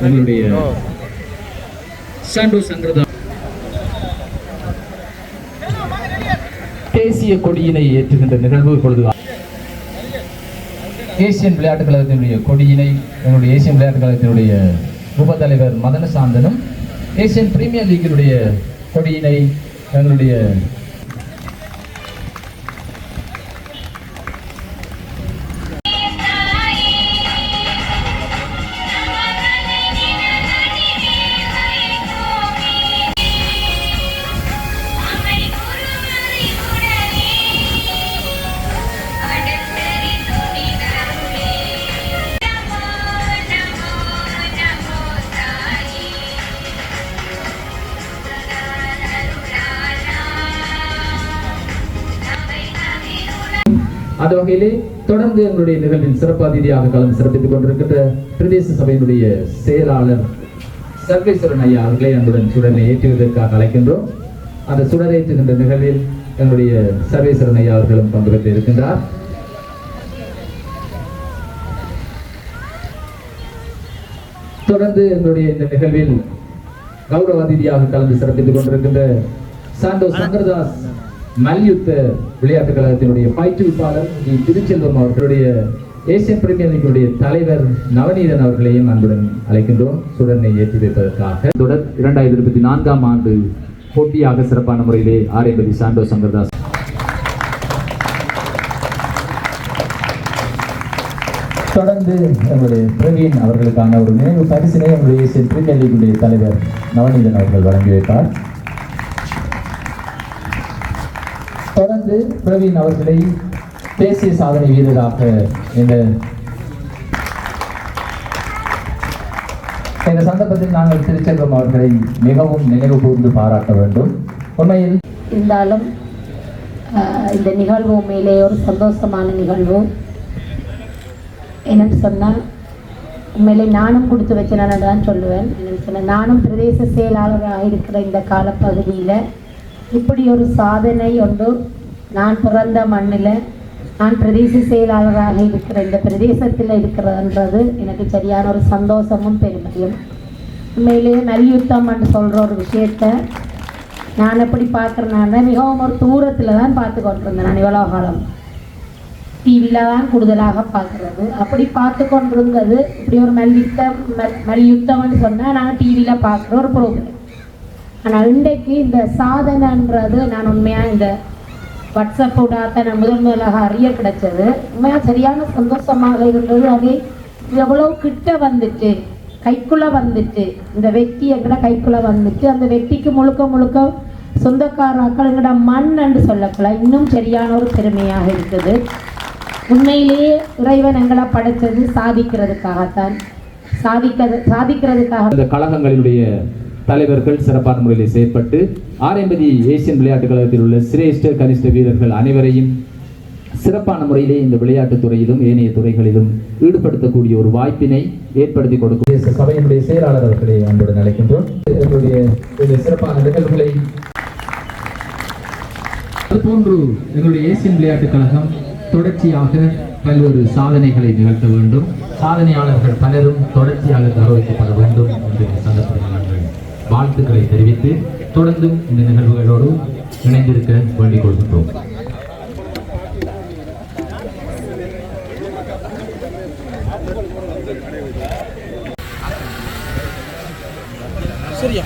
நம்மளுடைய சாண்டோ சங்கரதா தேசிய கொடியினை ஏற்றுகின்ற நிகழ்வு இப்பொழுது ஏசியன் விளையாட்டுக் கழகத்தினுடைய கொடியினை என்னுடைய ஏசியன் விளையாட்டுக் கழகத்தினுடைய உபத்தலைவர் தலைவர் மதன சாந்தனும் ஏசியன் பிரீமியர் லீக்கினுடைய கொடியினை எங்களுடைய அந்த வகையிலே தொடர்ந்து எங்களுடைய நிகழ்வின் சிறப்பு அதிதியாக கலந்து சிறப்பித்துக் கொண்டிருக்கின்ற பிரதேச சபையினுடைய செயலாளர் சர்வேஸ்வரன் ஐயா அவர்களை அன்புடன் சுடனை ஏற்றுவதற்காக அழைக்கின்றோம். அந்த சுடரேற்றுகின்ற நிகழ்வில் எங்களுடைய சர்வேஸ்வரன் ஐயா அவர்களும் பங்கு பெற்று இருக்கின்றார். தொடர்ந்து எங்களுடைய இந்த நிகழ்வில் கௌரவ அதிதியாக கலந்து சிறப்பித்துக் கொண்டிருக்கின்ற சாண்டோ சங்கர்தாஸ் மல்யுத்த விளையாட்டுக் கழகத்தினுடைய பயிற்றுவிப்பாளர் டி திருச்செல்வம் அவர்களுடைய ஏசியன் பிரீமியர் லீக்குடைய தலைவர் நவநீதன் அவர்களையும் அன்புடன் அழைக்கின்றோம். சுடனை ஏற்றி வைப்பதற்காக. தொடர் இரண்டாயிரத்தி இருபத்தி நான்காம் ஆண்டு போட்டியாக சிறப்பான முறையிலே ஆரம்பதி சாண்டோ சங்கரதாஸ். தொடர்ந்து எங்களுடைய பிரவீன் அவர்களுக்கான ஒரு நினைவு பரிசினை எங்களுடைய ஏசியன் பிரீமியர் லீக்குடைய தலைவர் நவநீதன் அவர்கள் வழங்கி வைத்தார் தொடர்ந்து பிரவீன் அவர்களை தேசிய சாதனை வீரராக இந்த இந்த சந்தர்ப்பத்தில் நாங்கள் திருச்செல்வம் அவர்களை மிகவும் நினைவு கூர்ந்து பாராட்ட வேண்டும். உண்மையில் இருந்தாலும் இந்த நிகழ்வு உண்மையிலே ஒரு சந்தோஷமான நிகழ்வு. என்னன்னு சொன்னால் உண்மையிலே நானும் கொடுத்து வச்சேன் தான் சொல்லுவேன். என்னன்னு சொன்னால் நானும் பிரதேச செயலாளராக இருக்கிற இந்த காலப்பகுதியில் இப்படி ஒரு சாதனை ஒன்று நான் பிறந்த மண்ணில் நான் பிரதேச செயலாளராக இருக்கிற இந்த பிரதேசத்தில் இருக்கிறதுன்றது எனக்கு சரியான ஒரு சந்தோஷமும் பெருமையும். உண்மையிலேயே மல்யுத்தம்னு சொல்கிற ஒரு விஷயத்தை நான் எப்படி பார்க்குறேன்னா மிகவும் ஒரு தூரத்தில் தான் பார்த்து கொண்டிருந்தேன் நான் இவ்வளோ காலம். டிவியில் தான் கூடுதலாக பார்க்குறது. அப்படி பார்த்து கொண்டிருந்தது இப்படி ஒரு மல்யுத்தம் மல்யுத்தம்னு சொன்னால் நாங்கள் டிவியில் பார்க்குற ஒரு ப்ரோக்ராம் ஆனால் இன்றைக்கு இந்த சாதனைன்றது நான் உண்மையாக இந்த வாட்ஸ்அப் ஊடாக நான் முதல் முதலாக அறிய கிடைச்சது. உண்மையாக சரியான சந்தோஷமாக இருந்தது. அதே எவ்வளோ கிட்ட வந்துட்டு கைக்குள்ளே வந்துட்டு இந்த வெட்டி எங்கட கைக்குள்ளே வந்துட்டு அந்த வெட்டிக்கு முழுக்க முழுக்க சொந்தக்காராக்கள் எங்கட மண் என்று சொல்லக்கூட இன்னும் சரியான ஒரு பெருமையாக இருக்குது. உண்மையிலேயே இறைவன் எங்களை படைத்தது சாதிக்கிறதுக்காகத்தான். சாதிக்கிறது சாதிக்கிறதுக்காக இந்த கழகங்களினுடைய தலைவர்கள் சிறப்பான முறையில் செயற்பட்டு ஆரம்பதி ஏசியன் விளையாட்டுக் கழகத்தில் உள்ள சிரேஷ்ட கனிஷ்ட வீரர்கள் அனைவரையும் சிறப்பான முறையிலே இந்த விளையாட்டுத் துறையிலும் ஏனைய துறைகளிலும் ஈடுபடுத்தக்கூடிய ஒரு வாய்ப்பினை ஏற்படுத்தி கொடுக்கும். சபையினுடைய செயலாளர் அவர்களை அன்புடன் அழைக்கின்றோம். எங்களுடைய சிறப்பான நிகழ்வுகளை அதுபோன்று எங்களுடைய ஏசியன் விளையாட்டுக் கழகம் தொடர்ச்சியாக பல்வேறு சாதனைகளை நிகழ்த்த வேண்டும். சாதனையாளர்கள் பலரும் தொடர்ச்சியாக கௌரவிக்கப்பட வேண்டும் என்று நாங்கள் வாழ்த்துக்களை தெரிவித்து தொடர்ந்தும் இந்த நிகழ்வுகளோடு இணைந்திருக்க வேண்டிக் கொள்கின்றோம் சரியா